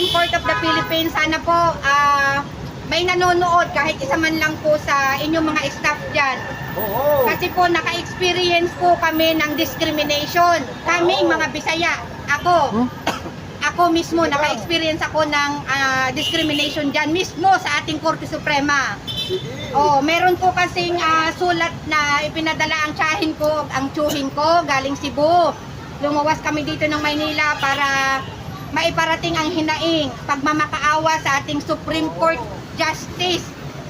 Supreme Court of the Philippines, sana po ah, may nanonood kahit isa man lang po sa inyong mga staff dyan. Oo. Kasi po naka-experience po kami ng discrimination. Kami mga Bisaya, ako, ako mismo naka-experience ako ng ah, discrimination dyan mismo sa ating Korte Suprema. Oh, meron po kasing ah, sulat na ipinadala ang tsahin ko, ang tsuhin ko galing Cebu. Lumawas kami dito ng Maynila para maiparating ang hinaing pagmamakaawa sa ating Supreme Court Justice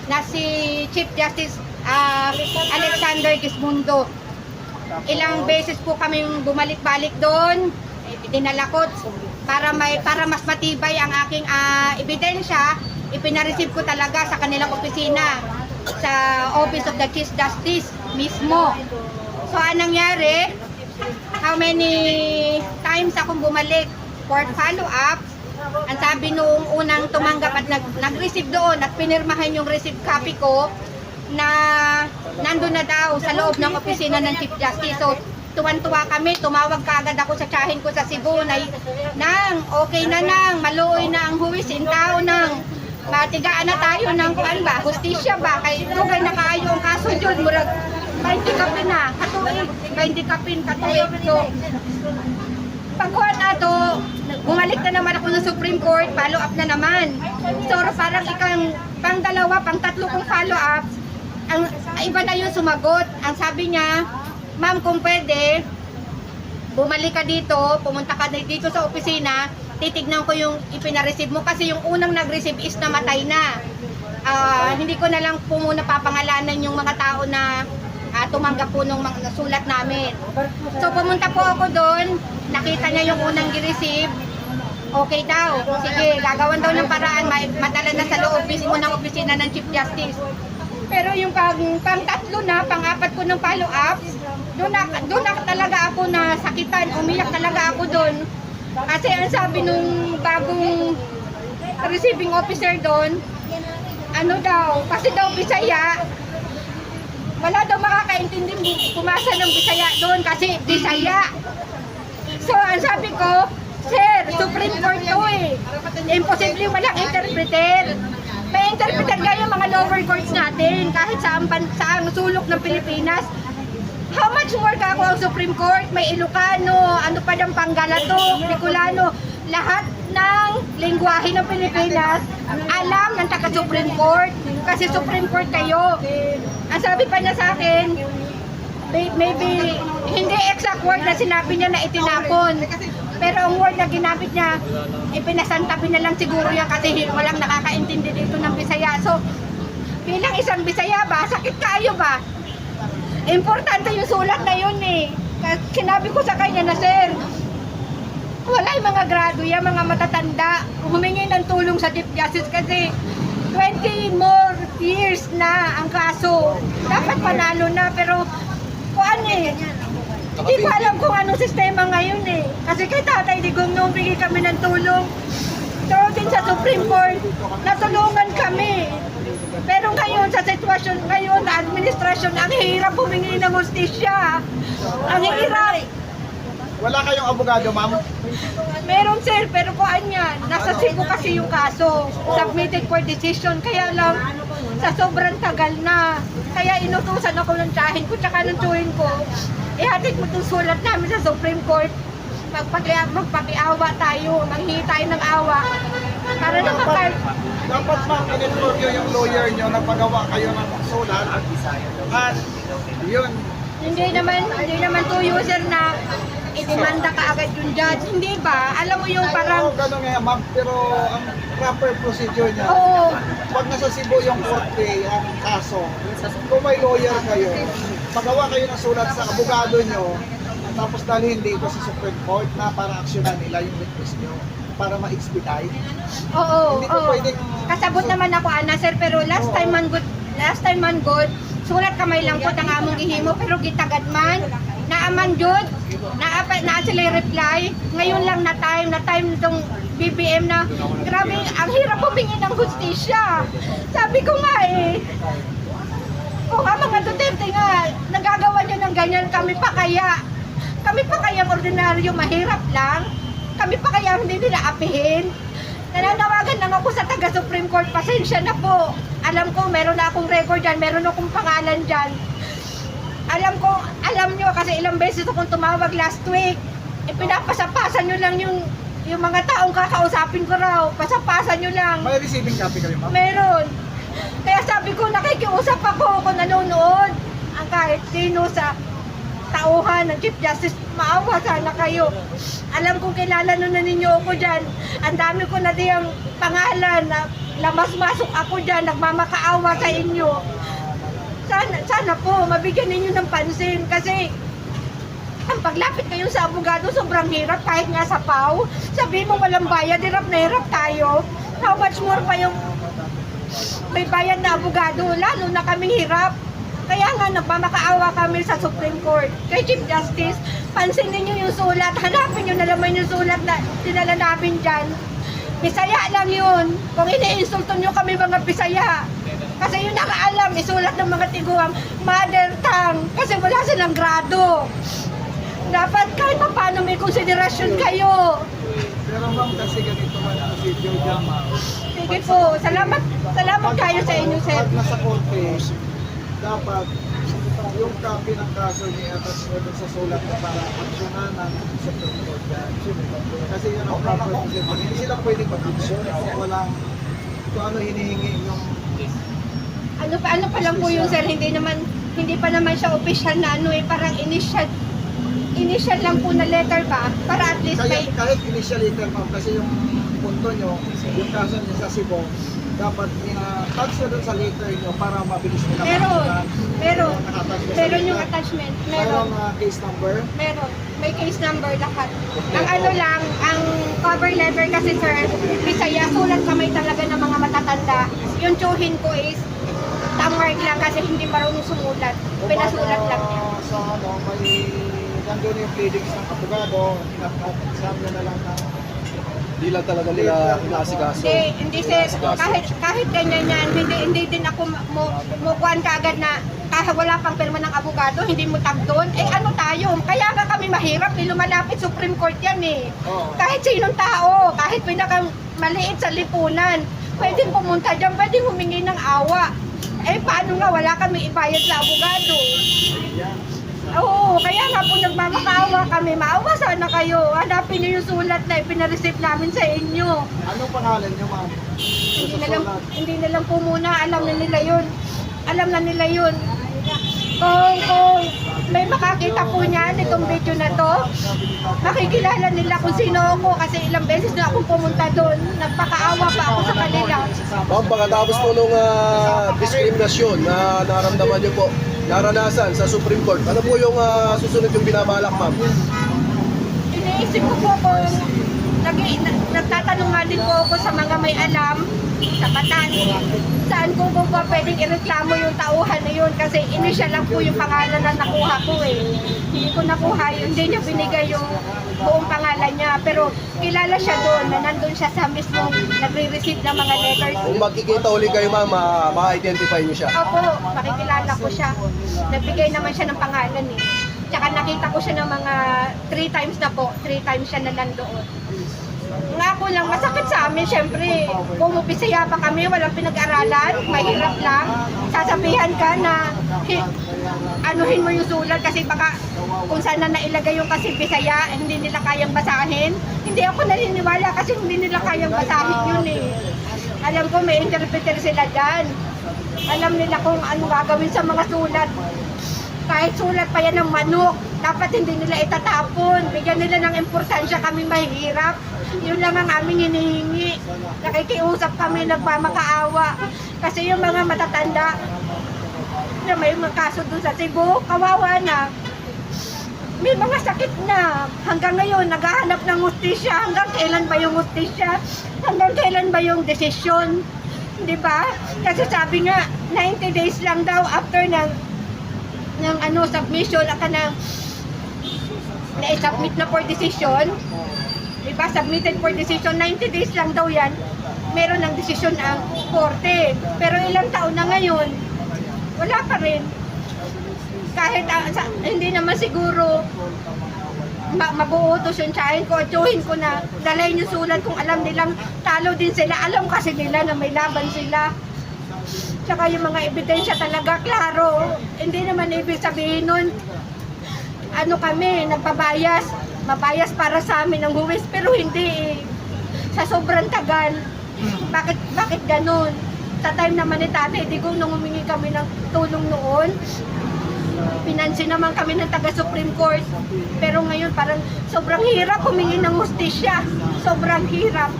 na si Chief Justice ah, Alexander Gismundo. Ilang beses po kami bumalik-balik doon, dinala ko para may para mas matibay ang aking ah, ebidensya, ipinareceive ko talaga sa kanilang opisina sa Office of the Chief Justice mismo. So anong nangyari? How many times akong bumalik for follow-up? Ang sabi nung unang tumanggap at nag, nag-receive doon at pinirmahan yung receipt copy ko na nandun na daw sa loob ng opisina ng Chief Justice. So, tuwan-tuwa kami, tumawag kaagad ako sa tsahin ko sa Cebu. Na, nang, okay na nang, maluoy na ang huwis, tao nang, matigaan na tayo ng kuan ba, hustisya ba, kay dugay na kaayo ang kaso dyan, murag, 20 kapin na, katuig, 20 kapin, katuig. So, pagkuhan ato, bumalik na naman ako ng Supreme Court, follow up na naman. So parang ikang pang dalawa, pang tatlo kong follow up, ang iba na yung sumagot. Ang sabi niya, ma'am kung pwede, bumalik ka dito, pumunta ka dito sa opisina, titignan ko yung ipinareceive mo kasi yung unang nag-receive is namatay na. Ah, hindi ko na lang po muna papangalanan yung mga tao na ah, tumanggap po nung mga sulat namin. So pumunta po ako doon, nakita niya yung unang gi-receive. Okay daw. Sige, gagawan daw ng paraan, ma- madala na sa loob mismo ng opisina ng Chief Justice. Pero yung pang, pang tatlo na, pang apat ko ng follow-up, doon na, doon na talaga ako na sakitan, umiyak talaga ako doon. Kasi ang sabi nung bagong receiving officer doon, ano daw, kasi daw Bisaya, wala daw makakaintindi pumasa ng Bisaya doon kasi Bisaya. So, ang sabi ko, Sir, Supreme Court to eh. Imposible walang interpreter. May interpreter kayo mga lower courts natin kahit saan, saan sulok ng Pilipinas. How much more ka ako ang Supreme Court? May Ilocano, ano pa ng Panggalato, Bicolano, lahat ng lingwahe ng Pilipinas alam ng taga-Supreme Court kasi Supreme Court kayo. Ang sabi pa niya sa akin, may- maybe hindi exact word na sinabi niya na itinapon. Pero ang word na ginamit niya, ipinasantabi na lang siguro yan kasi walang nakakaintindi dito ng Bisaya. So, bilang isang Bisaya ba, sakit kayo ba? Importante yung sulat na yun eh. Sinabi ko sa kanya na, Sir, wala yung mga grado yan, mga matatanda. Humingi ng tulong sa Chief Justice kasi 20 more years na ang kaso. Dapat panalo na pero kung ano eh, hindi ko alam kung anong sistema ngayon eh. Kasi kay Tatay Digong nung bigay kami ng tulong, pero din sa Supreme Court, natulungan kami. Pero ngayon, sa sitwasyon ngayon, sa administrasyon, ang hirap humingi ng hustisya. Ang hirap. Wala kayong abogado, ma'am? Meron sir, pero kuan yan. Nasa Cebu kasi yung kaso. Submitted for decision. Kaya lang, sa sobrang tagal na. Kaya inutusan ako ng tsahin ko tsaka ng tsuhin ko. Ihatid mo itong sulat namin sa Supreme Court. Magpaki- magpakiawa tayo. Manghingi tayo ng awa. Para naman kahit Dapat ma'am, nyo yung lawyer nyo, nagpagawa kayo ng sulat. At yun, hindi naman, hindi naman to user na idemanda ka agad yung judge. Hindi ba? Alam mo yung parang, Oo, ganun nga ma'am, pero ang proper procedure niya, oo, pag nasa Cebu yung korte, ang kaso, kung may lawyer kayo, magawa kayo ng sulat sa abogado nyo, tapos dalhin dito sa Supreme Court na para aksyonan nila yung request nyo para ma-expedite. Oo, Hindi ko oo. pwedeng... Kasabot naman ako ana sir pero last time man good last time man good sulat kamay lang po ang among gihimo pero gitagad man naaman jud. Na na sila reply. Ngayon lang na time na time nitong BBM na grabe ang hirap humingi ng hustisya. Sabi ko nga eh kung ang mga Duterte nga nagagawa niyo ng ganyan. Kami pa kaya kami pa kaya ordinaryo mahirap lang. Kami pa kaya hindi nila apihin. Na taga Supreme Court, pasensya na po. Alam ko, meron na akong record dyan, meron akong pangalan dyan. Alam ko, ilang beses akong tumawag last week. Eh, pinapasapasan nyo lang yung yung mga taong kakausapin ko raw. Pasapasan nyo lang. May receiving copy kayo, ma'am? Meron. Kaya sabi ko, nakikiusap ako kung nanonood ang kahit sino sa tauhan ng Chief Justice. Maawa sana kayo. Alam kong kilala na na ninyo ako dyan. Ang dami ko na diyang pangalan na lamas-masok ako dyan, nagmamakaawa sa inyo. Sana, sana po, mabigyan ninyo ng pansin kasi ang paglapit kayo sa abogado, sobrang hirap kahit nga sa PAW. Sabi mo walang bayad, hirap na hirap tayo. How much more pa yung may bayad na abogado, lalo na kaming hirap. Kaya nga nagmamakaawa kami sa Supreme Court. Kay Chief Justice, pansinin niyo yung sulat, hanapin niyo na naman yung sulat na dinala namin dyan. Bisaya lang yun. Kung iniinsulto niyo kami mga Bisaya. Kasi yun nakaalam, isulat ng mga tiguang mother tongue. Kasi wala silang grado. Dapat kahit pa paano may konsiderasyon kayo. Pero ma'am, kasi ganito man ang procedure dyan, ma'am. Sige po, salamat, salamat kayo sa inyo, sir. Pag nasa korte, dapat yung copy ng kaso niya at sa sulat na para aksyonan ng Supreme Court judge. Kasi yun ang proper procedure. Hindi sila pwedeng mag-action kung walang kung ano hinihingi yung Ano pa ano pa lang po yun sir, hindi naman hindi pa naman siya official na ano eh, parang initial initial lang po na letter ba? Para at least kahit, may kahit initial letter ma'am kasi yung punto nyo, yung kaso niya sa Cebu, dapat ina-touch na doon sa letter nyo para mabilis nila meron meron meron yung attachment Mayroong meron. uh, case number. meron. May case number lahat. Ang ano lang ang cover letter kasi sir Bisaya sulat kamay talaga ng mga matatanda. Yung tsuhin ko is tammark lang kasi hindi marunong sumulat. Pinasulat lang niya. Sa ano, may nandun yung pleadings ng abogado, nyo na lang ng Hindi lang talaga nila inaasikaso. Hindi, hindi sir, kahit, kahit ganyan yan, hindi, hindi din ako mo, mukuhan ka agad na kahit wala pang pirma ng abogado, hindi mo tag doon. Eh ano tayo, kaya nga kami mahirap, eh, lumalapit Supreme Court yan eh. Oo. Kahit sinong tao, kahit pinaka maliit sa lipunan, pwedeng pumunta dyan, pwedeng humingi ng awa. Eh paano nga, wala kami ibayad sa abogado. Oo, kaya nga po nagmamakaawa kami. Maawa sana kayo. Hanapin niyo yung sulat na ipinareceive namin sa inyo. Anong pangalan nyo, ma'am? Hindi na lang, hindi na lang po muna, alam na nila yun. Alam na nila yun. Kung, kung may makakita po niyan itong video na to, makikilala nila kung sino ako kasi ilang beses na akong pumunta doon. Nagpakaawa pa ako sa kanila. Ma'am, pagkatapos po nung ah, diskriminasyon na naramdaman niyo po, naranasan sa Supreme Court, ano po yung ah, susunod yung binabalak, ma'am? Iniisip ko po kung nag, na- nagtatanong nga din po ako sa mga may alam sa batas. Saan ko po ba pwedeng ireklamo yung tauhan na yun kasi initial lang po yung pangalan na nakuha ko eh. Hindi ko nakuha yun, hindi niya binigay yung buong pangalan niya. Pero kilala siya doon na nandun siya sa mismong nagre-receive ng mga letters. Kung magkikita ulit kayo, ma'am, ma- ma-identify niyo siya. Opo, makikilala ko siya. Nagbigay naman siya ng pangalan eh. Tsaka nakita ko siya ng mga three times na po. Three times siya na nandoon. Nga po lang, masakit sa amin, syempre. Pumupisaya pa kami, walang pinag-aralan, mahirap lang. Sasabihan ka na hi- anuhin mo yung sulat kasi baka kung saan na nailagay yung kasi Bisaya, hindi nila kayang basahin. Hindi ako naniniwala kasi hindi nila kayang basahin yun eh. Alam ko may interpreter sila dyan. Alam nila kung ano gagawin sa mga sulat. Kahit sulat pa yan ng manok, dapat hindi nila itatapon. Bigyan nila ng importansya kami mahirap. Yun lang ang aming hinihingi. Nakikiusap kami, nagmamakaawa. Kasi yung mga matatanda, na may mga kaso doon sa Cebu, kawawa na. May mga sakit na. Hanggang ngayon, naghahanap ng hustisya. Hanggang kailan ba yung hustisya? Hanggang kailan ba yung desisyon? Di ba? Kasi sabi nga, 90 days lang daw after ng ng ano submission aka na na-submit na for decision. Di ba? Submitted for decision. 90 days lang daw yan. Meron ng desisyon ang korte. Pero ilang taon na ngayon, wala pa rin. Kahit ah, sa- hindi naman siguro ma- mabuutos yung tsahin ko, tsuhin ko na dalhin yung sulat kung alam nilang talo din sila. Alam kasi nila na may laban sila. Tsaka yung mga ebidensya talaga, klaro. Hindi naman ibig sabihin nun, ano kami, nagpabayas. Mabayas para sa amin ang huwis, pero hindi. Sa sobrang tagal. Bakit, bakit ganun? Sa time naman ni tatay, di ko nung humingi kami ng tulong noon, pinansin naman kami ng taga Supreme Court. Pero ngayon parang sobrang hirap humingi ng mustisya. Sobrang hirap.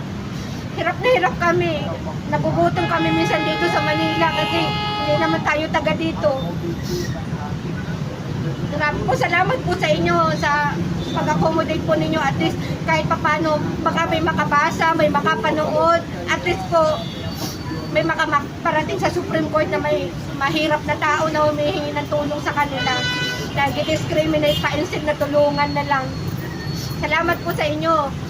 Hirap na hirap kami. Nagugutom kami minsan dito sa Manila kasi hindi naman tayo taga dito. Marami po salamat po sa inyo sa pag-accommodate po ninyo at least kahit papano baka may makabasa, may makapanood, at least po may makaparating sa Supreme Court na may mahirap na tao na humihingi ng tulong sa kanila. Dahil discriminate pa instead na tulungan na lang. Salamat po sa inyo.